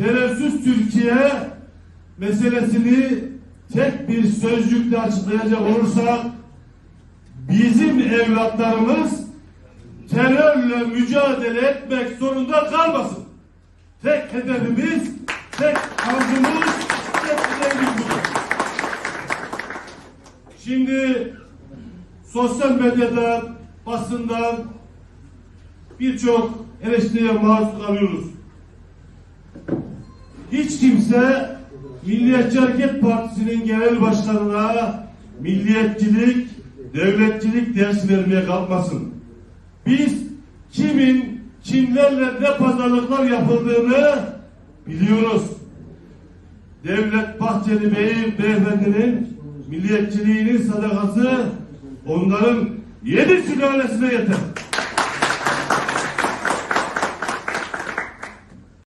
terörsüz Türkiye meselesini tek bir sözcükle açıklayacak olursak bizim evlatlarımız terörle mücadele etmek zorunda kalmasın. Tek hedefimiz, tek arzumuz, tek dileğimiz budur. Şimdi sosyal medyadan, basından birçok eleştiriye maruz kalıyoruz. Hiç kimse Milliyetçi Hareket Partisi'nin genel başkanına milliyetçilik, devletçilik dersi vermeye kalkmasın. Biz kimin, kimlerle ne pazarlıklar yapıldığını biliyoruz. Devlet Bahçeli Bey'in, beyefendinin milliyetçiliğinin sadakası onların yedi sülalesine yeter.